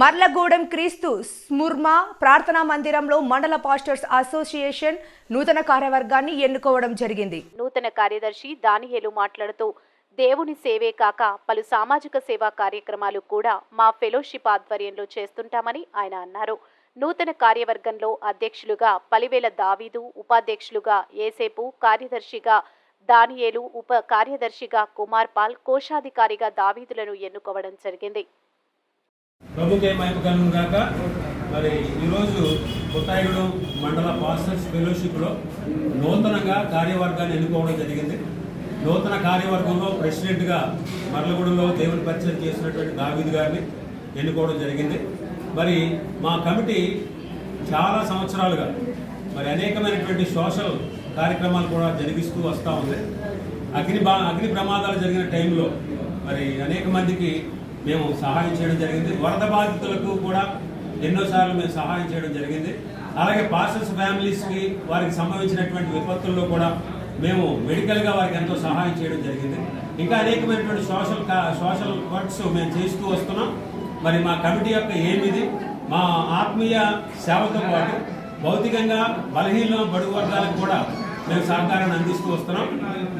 మర్లగూడెం క్రీస్తు స్ముర్మ ప్రార్థనా మందిరంలో మండల పాస్టర్స్ అసోసియేషన్ నూతన కార్యవర్గాన్ని ఎన్నుకోవడం జరిగింది. నూతన కార్యదర్శి దానియేలు మాట్లాడుతూ దేవుని సేవే కాక పలు సామాజిక సేవా కార్యక్రమాలు కూడా మా ఫెలోషిప్ ఆధ్వర్యంలో చేస్తుంటామని ఆయన అన్నారు. నూతన కార్యవర్గంలో అధ్యక్షులుగా పలివేల దావీదు ఉపాధ్యక్షులుగా ఏసేపు కార్యదర్శిగా దానియేలు ఉప కార్యదర్శిగా కుమార్ పాల్ కోశాధికారిగా దావీదులను ఎన్నుకోవడం జరిగింది. ప్రభుకే మహిమ కలుగును గాక. మరి ఈరోజు కొత్తాయిగూడెం మండల పాస్టర్స్ ఫెలోషిప్లో నూతనంగా కార్యవర్గాన్ని ఎన్నుకోవడం జరిగింది. నూతన కార్యవర్గంలో ప్రెసిడెంట్గా మర్లగూడెంలో దేవుని పరిచయం చేసినటువంటి దావీద్ గారిని ఎన్నుకోవడం జరిగింది. మరి మా కమిటీ చాలా సంవత్సరాలుగా మరి అనేకమైనటువంటి సోషల్ కార్యక్రమాలు కూడా జరిగిస్తూ వస్తూ ఉంది. అగ్ని బా అగ్ని ప్రమాదాలు జరిగిన టైంలో మరి అనేక మందికి మేము సహాయం చేయడం జరిగింది. వరద బాధితులకు కూడా ఎన్నోసార్లు మేము సహాయం చేయడం జరిగింది. అలాగే పాస్టర్స్ ఫ్యామిలీస్కి వారికి సంభవించినటువంటి విపత్తుల్లో కూడా మేము మెడికల్గా వారికి ఎంతో సహాయం చేయడం జరిగింది. ఇంకా అనేకమైనటువంటి సోషల్ సోషల్ వర్క్స్ మేము చేస్తూ వస్తున్నాం. మరి మా కమిటీ యొక్క ఏమిది మా ఆత్మీయ సేవతో పాటు భౌతికంగా బలహీన బడుగు వర్గాలకు కూడా మేము సహకారాన్ని అందిస్తూ వస్తున్నాం.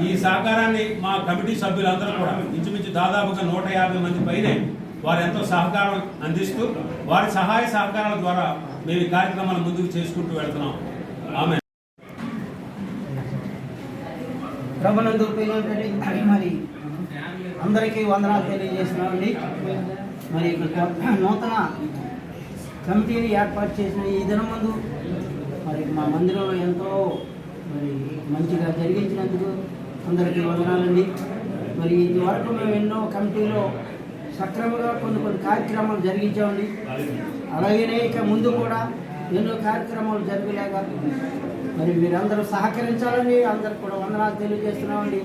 ఈ సహకారాన్ని మా కమిటీ సభ్యులందరూ కూడా ఇంచుమించు దాదాపుగా నూట యాభై మంది పైనే వారు ఎంతో సహకారం అందిస్తూ వారి సహాయ సహకారాల ద్వారా మేము ఈ కార్యక్రమాలు ముందుకు చేసుకుంటూ వెళ్తున్నాం. ఆమె. ప్రభునందు మరి అందరికీ వందనాలు తెలియజేస్తున్నామండి. మరి నూతన కమిటీని ఏర్పాటు చేసిన ఈ దినం ముందు మరి మా మందిరంలో ఎంతో మరి మంచిగా జరిగించినందుకు అందరికీ వందనాలండి. మరి ఇదివరకు మేము ఎన్నో కమిటీలో సక్రమంగా కొన్ని కొన్ని కార్యక్రమాలు జరిగించామండి. అలాగనే ఇక ముందు కూడా ఎన్నో కార్యక్రమాలు జరిగేలాగా మరి మీరందరూ సహకరించాలని అందరు కూడా వందనాలు తెలియజేస్తున్నామండి.